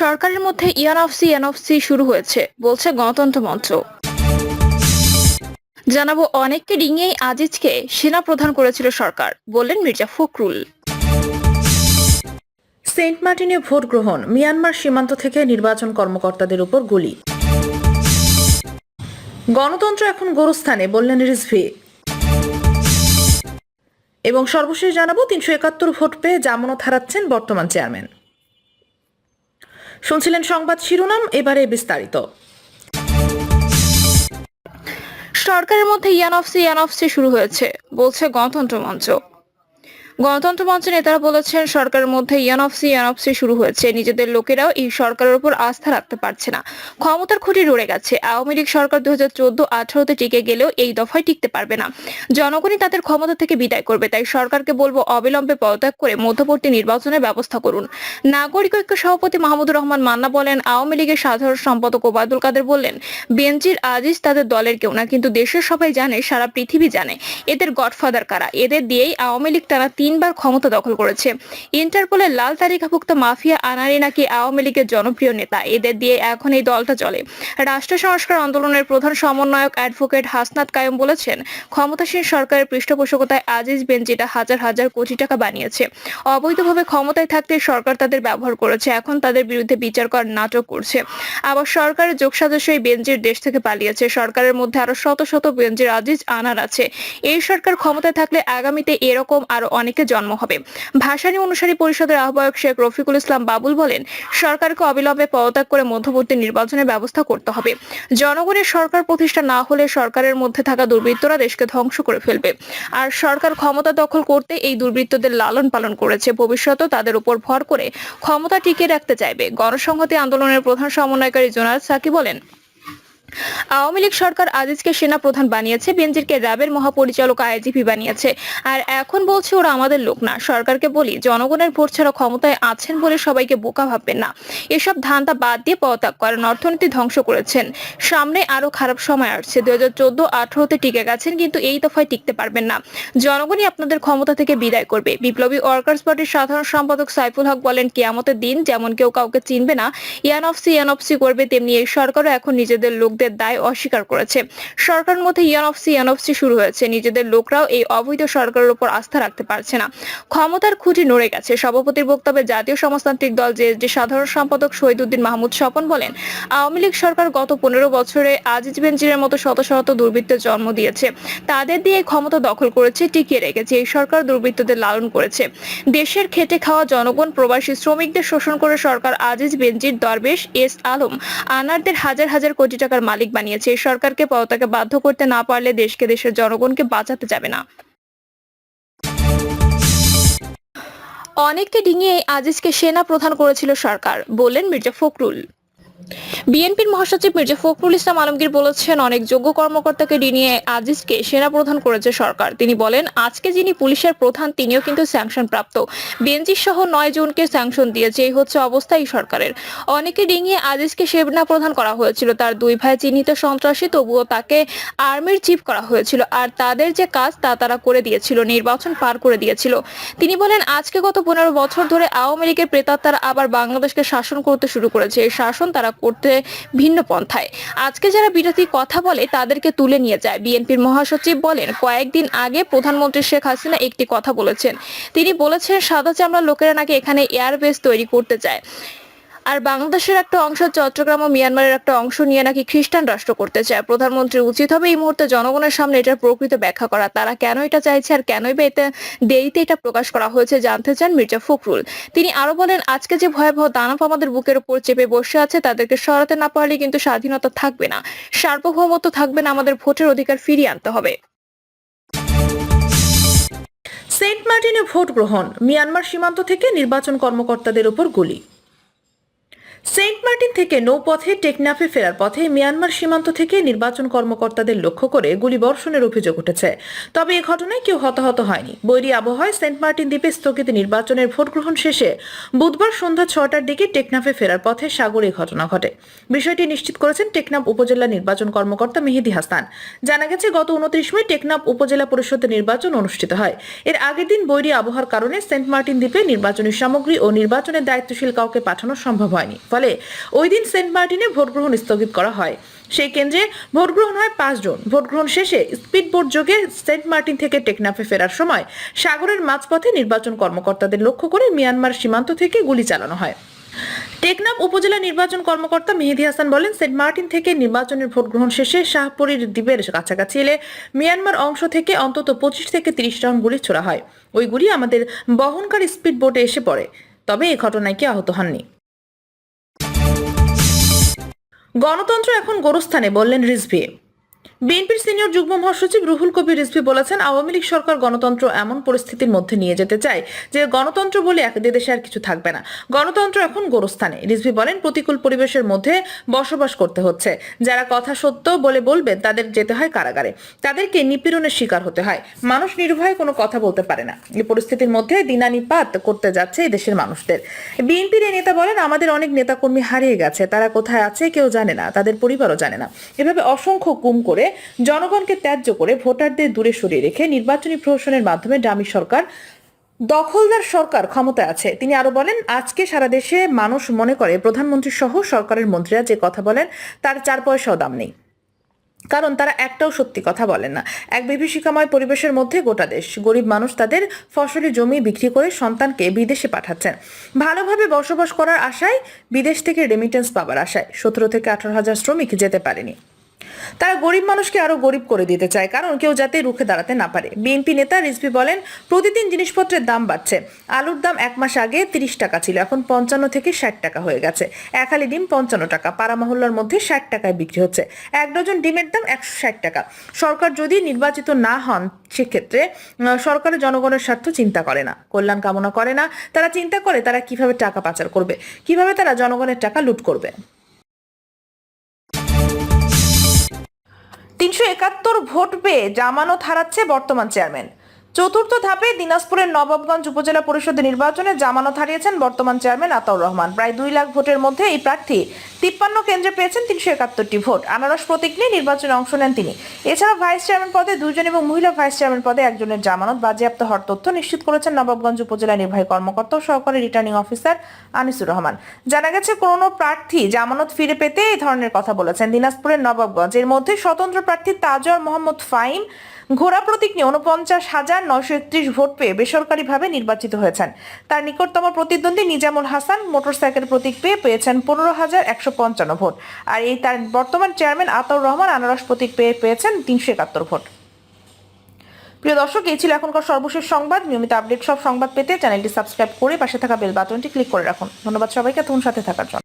সরকারের মধ্যে ইয়ানঅফসি ইয়ানঅফসি শুরু হয়েছে, বলছে গণতন্ত্র মঞ্চ জানাব, অনেককে ডিঙিয়েই আজিজকে সেনা প্রধান করেছিল সরকার, বললেন মির্জা ফখরুল। সেন্ট মার্টিনে ভোট গ্রহণ, মিয়ানমার সীমান্ত থেকে নির্বাচন কর্মকর্তাদের উপর গুলি। গণতন্ত্র এখন গোরস্থানে, বললেন রিজভি। এবং সর্বশেষ জানাব, তিনশো একাত্তর ভোট পেয়ে জামানত হারাচ্ছেন বর্তমান চেয়ারম্যান। শুনছিলেন সংবাদ শিরোনাম এবারে বিস্তারিত। সরকারের মধ্যে ইয়ানফসি ইয়ানফসি শুরু হয়েছে বলছে গণতন্ত্র মঞ্চ। গণতন্ত্র মঞ্চের নেতারা বলেছেন, সরকারের মধ্যে ইয়ানঅফসি ইয়ানঅফসি শুরু হয়েছে। নিজেদের লোকেরাও এই সরকারের উপর আস্থা রাখতে পারছে না। ক্ষমতার খুঁটি রয়ে গেছে। আওয়ামী লীগ সরকার দু হাজার চোদ্দ আঠারোতে টিকে গেলেও এই দফায় টিকতে পারবে না। জনগণই তাদের ক্ষমতা থেকে বিদায় করবে, তাই সরকারকে বলব অবিলম্বে পদত্যাগ করে মধ্যবর্তী নির্বাচনের ব্যবস্থা করুন। নাগরিক ঐক্য সভাপতি মাহমুদুর রহমান মান্না বলেন, আওয়ামী লীগের সাধারণ সম্পাদক ওবায়দুল কাদের বললেন বেঞ্জির আজিজ তাদের দলের কেউ না, কিন্তু দেশের সবাই জানে, সারা পৃথিবী জানে, এদের গডফাদার কারা? এদের দিয়েই আওয়ামী লীগ টানা তিনবার ক্ষমতা দখল করেছে। ইন্টারপোলের লাল তালিকাভুক্ত মাফিয়া আনারি নাকি আওয়ামী লীগের জনপ্রিয় নেতা, এদের দিয়ে এখন এই দলটা চলে। রাষ্ট্র সংস্কার আন্দোলনের প্রধান সমন্বয়ক অ্যাডভোকেট হাসনাত কায়ম বলেছেন, ক্ষমতাসীন সরকারের পৃষ্ঠপোষকতায় আজিজ বেঞ্জিটা হাজার হাজার কোটি টাকা বানিয়েছে। অবৈধভাবে ক্ষমতায় থাকতে সরকার তাদের ব্যবহার করেছে, এখন তাদের বিরুদ্ধে বিচার করার নাটক করছে। আবার সরকারের যোগসাজস্য এই বেঞ্জির দেশ থেকে পালিয়েছে। সরকারের মধ্যে আরও শত শত বেঞ্জির আজিজ আনার আছে। এই সরকার ক্ষমতায় থাকলে আগামীতে এরকম আরও অনেকে জন্ম হবে। ভাষানী অনুসারী পরিষদের আহ্বায়ক শেখ রফিকুল ইসলাম বাবুল বলেন, সরকারকে অবিলম্বে পদত্যাগ করে মধ্যবর্তী নির্বাচনের ব্যবস্থা করতে হবে। জনগণের সরকার প্রতিষ্ঠা না হলে সরকারের মধ্যে থাকা দুর্বৃত্তরা দেশকে ধ্বংস করে ফেলবে। আর সরকার ক্ষমতা দখল করতে এই দুর্বৃত্তদের লালন পালন করেছে। ভবিষ্যতেও তাদের উপর ভর করে ক্ষমতা টিকিয়ে রাখতে চাইবে। গণসংহতি আন্দোলনের প্রধান সমন্বয়কারী জোনাল সাকি বলেন আওয়ামী লীগ সরকার আজিজকে সেনা প্রধান বানিয়েছে বেনজিরকে র্যাবের মহাপরিচালক আইজিপি বানিয়েছে। আর এখন বলছে ওরা আমাদের লোক না। সরকারকে বলি, জনগণের ভোট ছাড়া ক্ষমতায় আছেন বলে সবাইকে বোকা ভাববেন না। এসব ধান্দা বাদ দিয়ে পদত্যাগ করেন, অর্থনীতি ধ্বংস করেছেন। সামনে আরও খারাপ সময় আসছে। দুই হাজার চোদ্দ আঠারোতে টিকে গেছেন, কিন্তু এই দফায় টিকতে পারবেন না। জনগণই আপনাদের ক্ষমতা থেকে বিদায় করবে। বিপ্লবী ওয়ার্কার্স পার্টির সাধারণ সম্পাদক সাইফুল হক বলেন, কেয়ামতের দিন যেমন কেউ কাউকে চিনবে না ইয়ানঅফসি ইয়ানঅফসি করবে, তেমনি এই সরকারও এখন নিজেদের লোকদের দায় অস্বীকার করেছে। সরকারের মধ্যে ইয়ানঅফসি ইয়ানঅফসি শুরু হয়েছে। নিজেদের লোকরাও এই অবৈধ সরকারের উপর আস্থা রাখতে পারছে না। ক্ষমতার খুঁটি নড়ে গেছে। সভাপতির বক্তব্যে জাতীয় সমাজতান্ত্রিক দল জেএসডি সাধারণ সম্পাদক শহীদুদ্দিন মাহমুদ স্বপন বলেন, আওয়ামী লীগ সরকার গত পনেরো বছরে আজিজ বেনজিরের মতো শত শত দুর্বৃত্তের জন্ম দিয়েছে। তাদের দিয়ে ক্ষমতা দখল করেছে, টিকিয়ে রেখেছে। এই সরকার দুর্বৃত্তদের লালন করেছে। দেশের খেটে খাওয়া জনগণ, প্রবাসী শ্রমিকদের শোষণ করে সরকার আজিজ বেনজির দরবেশ এস আলম। আনারদের হাজার হাজার কোটি টাকার মালিক বানিয়েছে। এই সরকারকে পদত্যাগে বাধ্য করতে না পারলে দেশকে, দেশের জনগণকে বাঁচাতে যাবে না। অনেককে ডিঙিয়ে আজিজকে সেনা প্রধান করেছিল সরকার, বললেন মির্জা ফখরুল। বিএনপির মহাসচিব মির্জা ফখরুল ইসলাম আলমগীর বলেছেন, অনেক যোগ্য কর্মকর্তাকে ডিনিয়ে আজিজকে সেনা প্রধান করেছে সরকার। তিনি বলেন, আজকে যিনি পুলিশের প্রধান, তিনিও কিন্তু স্যাংশন প্রাপ্ত বেঞ্জি সহ নয় জনকে স্যাংশন দিয়েছে, এই হচ্ছে অবস্থা এই সরকারের। অনেকে ডিঙিয়ে আজিজকে সেনা প্রধান করা হয়েছিল, তার দুই ভাই চিহ্নিত সন্ত্রাসী, তবুও তাকে আর্মির চিফ করা হয়েছিল। আর তাদের যে কাজ, তা তারা করে দিয়েছিল, নির্বাচন পার করে দিয়েছিল। তিনি বলেন, আজকে গত পনেরো বছর ধরে আওয়ামী লীগের প্রেতাত্মারা আবার বাংলাদেশকে শাসন করতে শুরু করেছে। এই শাসন তারা করতে ভিন্ন পন্থায়। আজকে যারা বিরোধী কথা বলে, তাদেরকে তুলে নিয়ে যায়। বিএনপির মহাসচিব বলেন, কয়েকদিন আগে প্রধানমন্ত্রী শেখ হাসিনা একটি কথা বলেছেন। তিনি বলেছেন, সাদা চামড়া লোকেরা নাকি এখানে এয়ারবেস তৈরি করতে চায়। আর বাংলাদেশের একটা অংশ, চট্টগ্রাম ও মিয়ানমারের একটা অংশ নিয়ে নাকি খ্রিস্টান রাষ্ট্র করতে চায়। প্রধানমন্ত্রীর উচিত হবে এই মুহূর্তে জনগণের সামনে এটার প্রকৃত ব্যাখ্যা করা। তারা কেন এটা চাইছে আর কেনই বা এতে দেরিতে এটা প্রকাশ করা হয়েছে জানতে চান মির্জা ফখরুল। তিনি আরও বলেন, আজকে যে ভয়াবহ দানব আমাদের বুকের উপর চেপে বসে আছে, তাদেরকে সরাতে না পারলে কিন্তু স্বাধীনতা থাকবে না। সার্বভৌমত্ব থাকবে না, আমাদের ভোটের অধিকার ফিরিয়ে আনতে হবে। সেন্ট মার্টিনে ভোট গ্রহণ, মিয়ানমার সীমান্ত থেকে নির্বাচন কর্মকর্তাদের উপর গুলি। সেন্ট মার্টিন থেকে নৌপথে টেকনাফে ফেরার পথে মিয়ানমার সীমান্ত থেকে নির্বাচন কর্মকর্তাদের লক্ষ্য করে গুলিবর্ষণের অভিযোগ উঠেছে। তবে এ ঘটনায় কেউ হতাহত হয়নি। বৈরী আবহাওয়ায় সেন্ট মার্টিন দ্বীপে স্থগিত নির্বাচনের ভোট গ্রহণ শেষে বুধবার সন্ধ্যা ছটার দিকে টেকনাফে ফেরার পথে সাগরে ঘটনা ঘটে। বিষয়টি নিশ্চিত করেছেন টেকনাফ উপজেলা নির্বাচন কর্মকর্তা মেহেদি হাসান। জানা গেছে, গত উনত্রিশ মে টেকনাফ উপজেলা পরিষদের নির্বাচন অনুষ্ঠিত হয়। এর আগের দিন বৈরী আবহাওয়ার কারণে সেন্ট মার্টিন দ্বীপে নির্বাচনী সামগ্রী ও নির্বাচনের দায়িত্বশীল কাউকে পাঠানো সম্ভব হয়নি। ফলে ওই দিন সেন্ট মার্টিনে ভোট গ্রহণ স্থগিত করা হয়। সেই কেন্দ্রে ভোট গ্রহণ হয় পাঁচ জন। ভোট গ্রহণ শেষে স্পিড বোট যোগে সেন্ট মার্টিন থেকে টেকনাফে ফেরার সময় সাগরের মাঝপথে নির্বাচন কর্মকর্তাদের লক্ষ্য করে মিয়ানমার সীমান্ত থেকে গুলি চালানো হয়। টেকনাফ উপজেলা নির্বাচন কর্মকর্তা মেহেদি হাসান বলেন, সেন্ট মার্টিন থেকে নির্বাচনের ভোট গ্রহণ শেষে শাহপুরীর দ্বীপের কাছাকাছি এলে মিয়ানমার অংশ থেকে অন্তত পঁচিশ থেকে তিরিশ রাউন্ড গুলি ছোড়া হয়। ওই গুলি আমাদের বহনকারী স্পিড বোটে এসে পড়ে। তবে এই ঘটনায় কেউ আহত হননি। গণতন্ত্র এখন গোরস্থানে বললেন রিজভি। বিএনপির সিনিয়র যুগ্ম মহাসচিব রুহুল কবির রিজভি বলেছেন, আওয়ামী লীগ সরকার গণতন্ত্র এমন পরিস্থিতির মধ্যে নিয়ে যেতে চায় যে গণতন্ত্র বলে এক দেশে আর কিছু থাকবে না। গণতন্ত্র এখন গোরস্থানে। রিজভি বলেন, প্রতিকূল পরিবেশের মধ্যে বসবাস করতে হচ্ছে। যারা কথা সত্য বলে বলবেন, তাদের যেতে হয় কারাগারে। তাদেরকে নিপীড়নের শিকার হতে হয়। মানুষ নির্ভয়ে কোনো কথা বলতে পারে না। এই পরিস্থিতির মধ্যে দিনানিপাত করতে যাচ্ছে এই দেশের মানুষদের। বিএনপির এই নেতা বলেন, আমাদের অনেক নেতাকর্মী হারিয়ে গেছে। তারা কোথায় আছে কেউ জানে না। তাদের পরিবারও জানে না। এভাবে অসংখ্য গুম করে জনগণকে ত্যায্য করে ভোটারদের দূরে সরিয়ে রেখে নির্বাচনী প্রহসনের মাধ্যমে ডামি সরকার, দখলদার সরকার ক্ষমতায় আছে। তিনি আরও বলেন, আজকে সারা দেশে মানুষ মনে করে প্রধানমন্ত্রী সহ সরকারের মন্ত্রীরা যে কথা বলেন, তার চার পয়সাও দাম নেই। কারণ তারা একটাও সত্যি কথা বলেন না। এক বিভীষিকাময় পরিবেশের মধ্যে গোটা দেশ। গরিব মানুষ তাদের ফসলি জমি বিক্রি করে সন্তানকে বিদেশে পাঠাচ্ছেন। ভালোভাবে বসবাস করার আশায় বিদেশ থেকে রেমিটেন্স পাওয়ার আশায়। সতেরো থেকে আঠারো হাজার শ্রমিক যেতে পারেনি। তারা গরিব মানুষকে আরও গরিব করে দিতে চায় কারণ কেউ যাতে রুখে দাঁড়াতে না পারে। বিএনপি নেতা রিজভি বলেন প্রতিদিন জিনিসপত্রের দাম বাড়ছে। আলুর দাম এক মাস আগে তিরিশ টাকা ছিল এখন পঞ্চান্ন থেকে ষাট টাকা হয়ে গেছে। এক হালি ডিম পঞ্চান্ন টাকা পাড়া মহল্লার মধ্যে ষাট টাকায় বিক্রি হচ্ছে। এক ডজন ডিমের দাম একশো ষাট টাকা। সরকার যদি নির্বাচিত না হন সেক্ষেত্রে আহ, সরকারের জনগণের স্বার্থ চিন্তা করে না। কল্যাণ কামনা করে না। তারা চিন্তা করে তারা কীভাবে টাকা পাচার করবে কীভাবে তারা জনগণের টাকা লুট করবে। তিনশো একাত্তর ভোট পেয়ে জামানত হারাচ্ছে বর্তমান চেয়ারম্যান। চতুর্থ ধাপে দিনাজপুরের নবাবগঞ্জ উপজেলা পরিষদের নির্বাচনে জামানত হারিয়েছেন বর্তমান চেয়ারম্যান আতাউর রহমান। প্রায় দুই লাখ ভোটের মধ্যে এই প্রার্থী তিপ্পান্ন কেন্দ্রে পেয়েছেন তিনশো একাত্তরটি ভোট। আনারস প্রতীক নিয়ে নির্বাচনে অংশ নেন তিনি। এছাড়া ভাইস চেয়ারম্যান পদে দুইজন এবং মহিলা ভাইস চেয়ারম্যান পদে একজনের জামানত, বাজেয়াপ্ত হওয়ার তথ্য নিশ্চিত করেছেন নবাবগঞ্জ উপজেলা নির্বাহী কর্মকর্তা ও সহকারী রিটার্নিং অফিসার আনিসুর রহমান। জানা গেছে কোনো প্রার্থী জামানত ফিরে পেতে এই ধরনের কথা বলেছেন দিনাজপুরের নবাবগঞ্জ। এর মধ্যে স্বতন্ত্র প্রার্থী তাজর মোহাম্মদ ফাইম ঘোড়া প্রতীক নিয়ে উনপঞ্চাশ হাজার নয়শো একত্রিশ ভোট পেয়ে বেসরকারিভাবে নির্বাচিত হয়েছেন। তার নিকটতম প্রতিদ্বন্দ্বী নিজামুল হাসান মোটরসাইকেল প্রতীক পেয়ে পেয়েছেন পনেরো হাজার একশো পঞ্চান্ন ভোট। আর এই তার বর্তমান চেয়ারম্যান আতাউর রহমান আনারস প্রতীক পেয়ে পেয়েছেন তিনশো একাত্তর ভোট। প্রিয় দর্শক, এই ছিল এখনকার সর্বশেষ সংবাদ। নিয়মিত আপডেট সব সংবাদ পেতে চ্যানেলটি সাবস্ক্রাইব করে পাশে থাকা বেল বাটনটি ক্লিক করে রাখুন। ধন্যবাদ সবাইকে তোমার সাথে থাকার জন্য।